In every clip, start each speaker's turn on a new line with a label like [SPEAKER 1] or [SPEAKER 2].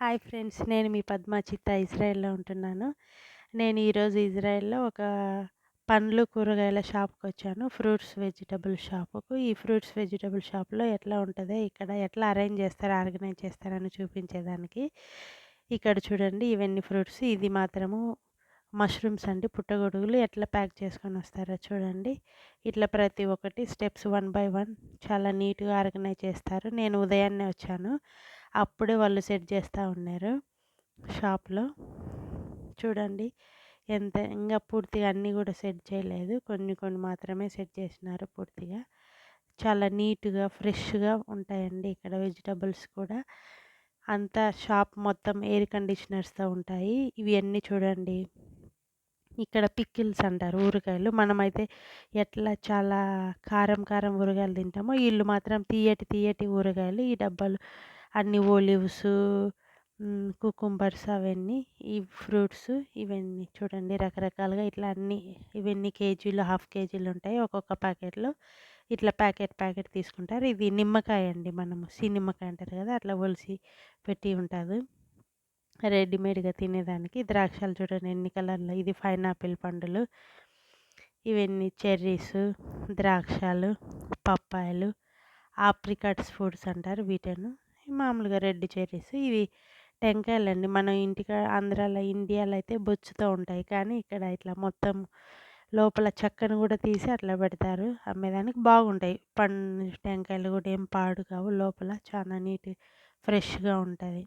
[SPEAKER 1] Hi friends నేను మీ పద్మ చిత్త ఇజ్రాయెల్‌లో ఉంటున్నాను. నేను ఈరోజు ఇజ్రాయెల్‌లో ఒక పండ్లు, కూరగాయల షాప్‌కొచ్చాను. Fruits, vegetable షాపుకు. ఈ ఫ్రూట్స్, వెజిటబుల్ షాప్‌లో ఎట్లా ఉంటుందో ఇక్కడ ఎట్లా అరేంజ్ చేస్తారు, ఆర్గనైజ్ చేస్తారని చూపించేదానికి. ఇక్కడ చూడండి ఇవన్నీ ఫ్రూట్స్. ఇది మాత్రము మష్రూమ్స్ అండి. పుట్టగొడుగులు ఎట్లా ప్యాక్ చేసుకొని వస్తారో చూడండి. ఇట్లా ప్రతి ఒక్కటి స్టెప్స్ వన్ బై వన్ చాలా నీట్‌గా ఆర్గనైజ్ చేస్తారు. నేను ఉదయాన్నే వచ్చాను. అప్పుడే వాళ్ళు సెట్ చేస్తూ ఉన్నారు షాప్‌లో. చూడండి ఎంత ఇంకా పూర్తిగా అన్నీ కూడా సెట్ చేయలేదు. కొన్ని కొన్ని మాత్రమే సెట్ చేసినారు పూర్తిగా. చాలా నీట్‌గా, ఫ్రెష్‌గా ఉంటాయండి ఇక్కడ వెజిటబుల్స్ కూడా. అంతా షాప్ మొత్తం ఎయిర్ కండిషనర్స్‌తో ఉంటాయి. ఇవన్నీ చూడండి. ఇక్కడ పికిల్స్ అంటారు ఊరగాయలు. మనమైతే ఎట్లా చాలా కారం కారం ఊరగాయలు తింటామో, వీళ్ళు మాత్రం తీయటి తీయటి ఊరగాయలు. ఈ డబ్బాలు అన్ని ఒలివ్స్, కుకుంబర్స్ అవన్నీ, ఈ ఫ్రూట్స్ ఇవన్నీ చూడండి రకరకాలుగా ఇట్లా అన్నీ ఇవన్నీ కేజీలు, హాఫ్ కేజీలు ఉంటాయి. ఒక్కొక్క ప్యాకెట్‌లో ఇట్లా ప్యాకెట్ ప్యాకెట్ తీసుకుంటారు. ఇది నిమ్మకాయ అండి. మనము సి నిమ్మకాయ అంటారు కదా! అట్లా ఒలిసి పెట్టి ఉంటుంది రెడీమేడ్‌గా తినేదానికి. ద్రాక్షలు చూడండి ఎన్ని కలర్‌లో ఇది పైనాపిల్ పండులు. ఇవన్నీ చెర్రీస్, ద్రాక్షలు, పప్పాయలు, ఆప్రికాట్స్ ఫ్రూట్స్ అంటారు వీటిను. మామూలుగా రెడ్ చెర్రీస్. ఇవి టెంకాయలండి. మనం ఇంటికాడ ఆంధ్రాలో, ఇండియాలో అయితే బొచ్చుతో ఉంటాయి. కానీ ఇక్కడ ఇట్లా మొత్తం లోపల చెక్కను కూడా తీసి అట్లా పెడతారు అమ్మేదానికి. బాగుంటాయి. పండు టెంకాయలు కూడా ఏం పాడు కావు. లోపల చాలా నీట్ ఫ్రెష్‌గా ఉంటుంది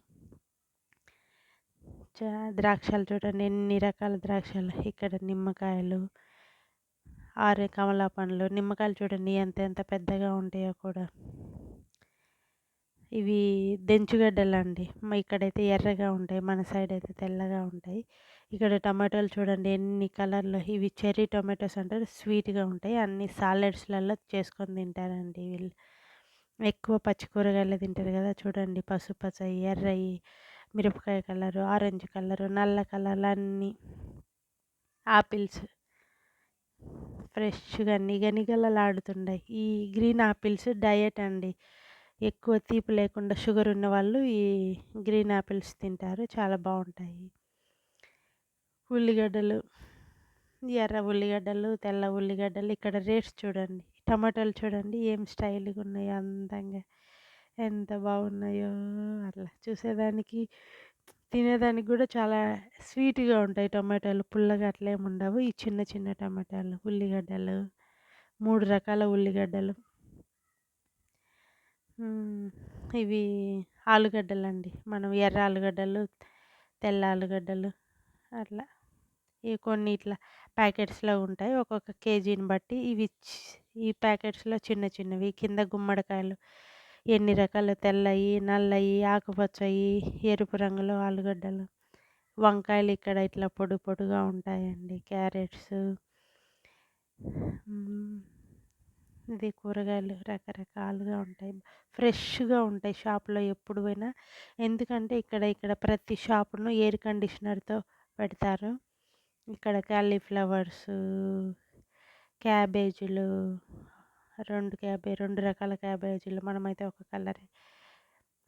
[SPEAKER 1] చా ద్రాక్షలు చూడండి ఎన్ని రకాల ద్రాక్షలు. ఇక్కడ నిమ్మకాయలు, ఆరే కమలా పండ్లు, నిమ్మకాయలు చూడండి ఎంత ఎంత పెద్దగా ఉంటాయో కూడా. ఇవి దెంచుగడ్డలండి. మ ఇక్కడైతే ఎర్రగా ఉంటాయి. మన సైడ్ అయితే తెల్లగా ఉంటాయి. ఇక్కడ టమాటోలు చూడండి ఎన్ని కలర్‌లో ఇవి చెర్రీ టొమాటోస్ అంటారు. స్వీట్‌గా ఉంటాయి. అన్ని సాలడ్స్‌లలో చేసుకొని తింటారండి వీళ్ళు. ఎక్కువ పచ్చి కూరగాయలే తింటారు కదా! చూడండి పసుపచ్చ ఎర్రయి, మిరపకాయ కలరు, ఆరెంజ్ కలరు, నల్ల కలర్లు అన్నీ. ఆపిల్స్ ఫ్రెష్‌గా నిగనిగలలాడుతుండాయి. ఈ గ్రీన్ ఆపిల్స్ డయట్ అండి. ఎక్కువ తీపి లేకుండా షుగర్ ఉన్న వాళ్ళు ఈ గ్రీన్ ఆపిల్స్ తింటారు. చాలా బాగుంటాయి ఉల్లిగడ్డలు, ఎర్ర ఉల్లిగడ్డలు, తెల్ల ఉల్లిగడ్డలు ఇక్కడ రేట్స్ చూడండి. టమాటాలు చూడండి ఏం స్టైల్‌గా ఉన్నాయో అందంగా. ఎంత బాగున్నాయో అట్లా చూసేదానికి, తినేదానికి కూడా చాలా స్వీట్‌గా ఉంటాయి టమాటాలు. పుల్లగా అట్లా ఉండవు. ఈ చిన్న చిన్న టమాటాలు, ఉల్లిగడ్డలు, మూడు రకాల ఉల్లిగడ్డలు. ఇవి ఆలుగడ్డలండి. మనం ఎర్ర ఆలుగడ్డలు, తెల్ల ఆలుగడ్డలు అట్లా. ఇవి కొన్ని ఇట్లా ప్యాకెట్స్‌లో ఉంటాయి. ఒక్కొక్క కేజీని బట్టి ఇవి చి ఈ ప్యాకెట్స్‌లో చిన్న చిన్నవి. కింద గుమ్మడికాయలు ఎన్ని రకాలు తెల్లయి, నల్లయి, ఆకుపచ్చయి, ఎరుపు రంగులో ఆలుగడ్డలు. వంకాయలు ఇక్కడ ఇట్లా పొడు పొడుగా ఉంటాయండి. క్యారెట్స్. ఇది కూరగాయలు రకరకాలుగా ఉంటాయి. ఫ్రెష్‌గా ఉంటాయి షాప్‌లో ఎప్పుడు పోయినా. ఎందుకంటే ఇక్కడ ఇక్కడ ప్రతి షాపును ఎయిర్ కండిషనర్‌తో పెడతారు. ఇక్కడ క్యాలీఫ్లవర్స్ క్యాబేజీలు, రెండు క్యాబే రెండు రకాల క్యాబేజీలు. మనమైతే ఒక కలరే.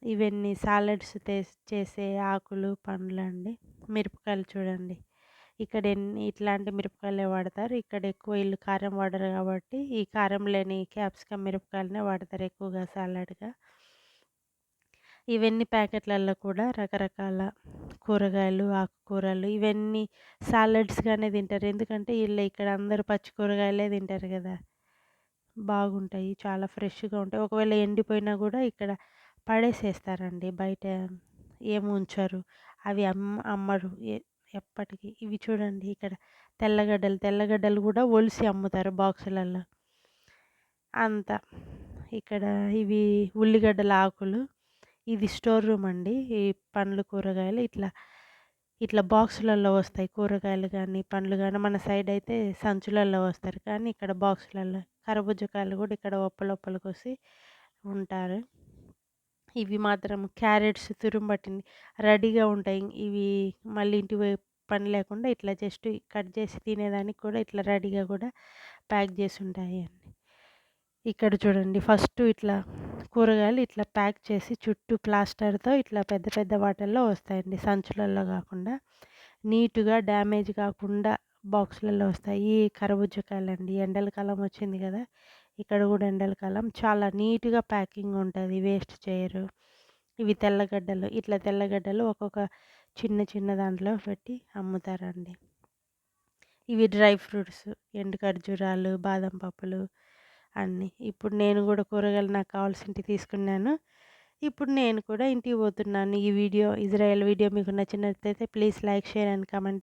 [SPEAKER 1] ఇవన్నీ సాలడ్స్ తెస్ చేసే ఆకులు, పండ్లండి. మిరపకాయలు చూడండి. ఇక్కడ ఎన్ని ఇట్లాంటి మిరపకాయలే వాడతారు. ఇక్కడ ఎక్కువ వీళ్ళు కారం వాడరు కాబట్టి, ఈ కారం లేని క్యాప్సికమ్ మిరపకాయలనే వాడతారు ఎక్కువగా సాలడ్‌గా. ఇవన్నీ ప్యాకెట్‌లలో కూడా రకరకాల కూరగాయలు, ఆకుకూరలు ఇవన్నీ సాలడ్స్‌గానే తింటారు. ఎందుకంటే వీళ్ళు ఇక్కడ అందరూ పచ్చి కూరగాయలే తింటారు కదా! బాగుంటాయి. చాలా ఫ్రెష్‌గా ఉంటాయి. ఒకవేళ ఎండిపోయినా కూడా ఇక్కడ పడేసేస్తారండి. బయట ఏమి ఉంచరు. అవి అమ్ అమ్మరు. ఎప్పటికీ ఇవి చూడండి ఇక్కడ తెల్లగడ్డలు, తెల్లగడ్డలు కూడా ఒలిసి అమ్ముతారు బాక్సులలో. అంతా. ఇక్కడ ఇవి ఉల్లిగడ్డల ఆకులు. ఇది స్టోర్ రూమ్ అండి. ఈ పండ్లు, కూరగాయలు ఇట్లా ఇట్లా బాక్సులలో వస్తాయి. కూరగాయలు కానీ పండ్లు కానీ మన సైడ్ అయితే సంచులలో వస్తారు. కానీ ఇక్కడ బాక్సులలో కర్బూజకాయలు కూడా ఇక్కడ ఒప్పలొప్పలకొసి ఉంటారు. ఇవి మాత్రం క్యారెట్స్ తురుంబట్టింది రెడీగా ఉంటాయి. ఇవి మళ్ళీ ఇంటి పని లేకుండా ఇట్లా జస్ట్ కట్ చేసి తినేదానికి కూడా ఇట్లా రెడీగా కూడా ప్యాక్ చేసి ఉంటాయి అండి ఇక్కడ చూడండి ఫస్ట్ ఇట్లా కూరగాయలు ఇట్లా ప్యాక్ చేసి చుట్టూ ప్లాస్టర్‌తో ఇట్లా పెద్ద పెద్ద వాటిల్లో వస్తాయండి. సంచులల్లో కాకుండా నీట్‌గా డ్యామేజ్ కాకుండా బాక్సులలో వస్తాయి. ఈ కర్బూజకాయలండి. ఎండల కాలం వచ్చింది కదా ఇక్కడ కూడా ఎండల కాలం. చాలా నీట్‌గా ప్యాకింగ్ ఉంటుంది వేస్ట్ చేయరు. ఇవి తెల్లగడ్డలు. ఇట్లా తెల్లగడ్డలు ఒక్కొక్క చిన్న చిన్న దాంట్లో పెట్టి అమ్ముతారండి. ఇవి డ్రై ఫ్రూట్స్ ఎండు ఖర్జూరాలు, బాదం పప్పులు అన్నీ. ఇప్పుడు నేను కూడా కూరగాయలు నాకు కావాల్సింటి తీసుకున్నాను. ఇప్పుడు నేను కూడా ఇంటికి పోతున్నాను. ఈ వీడియో ఇజ్రాయెల్ వీడియో మీకు నచ్చినట్లయితే please like, share and comment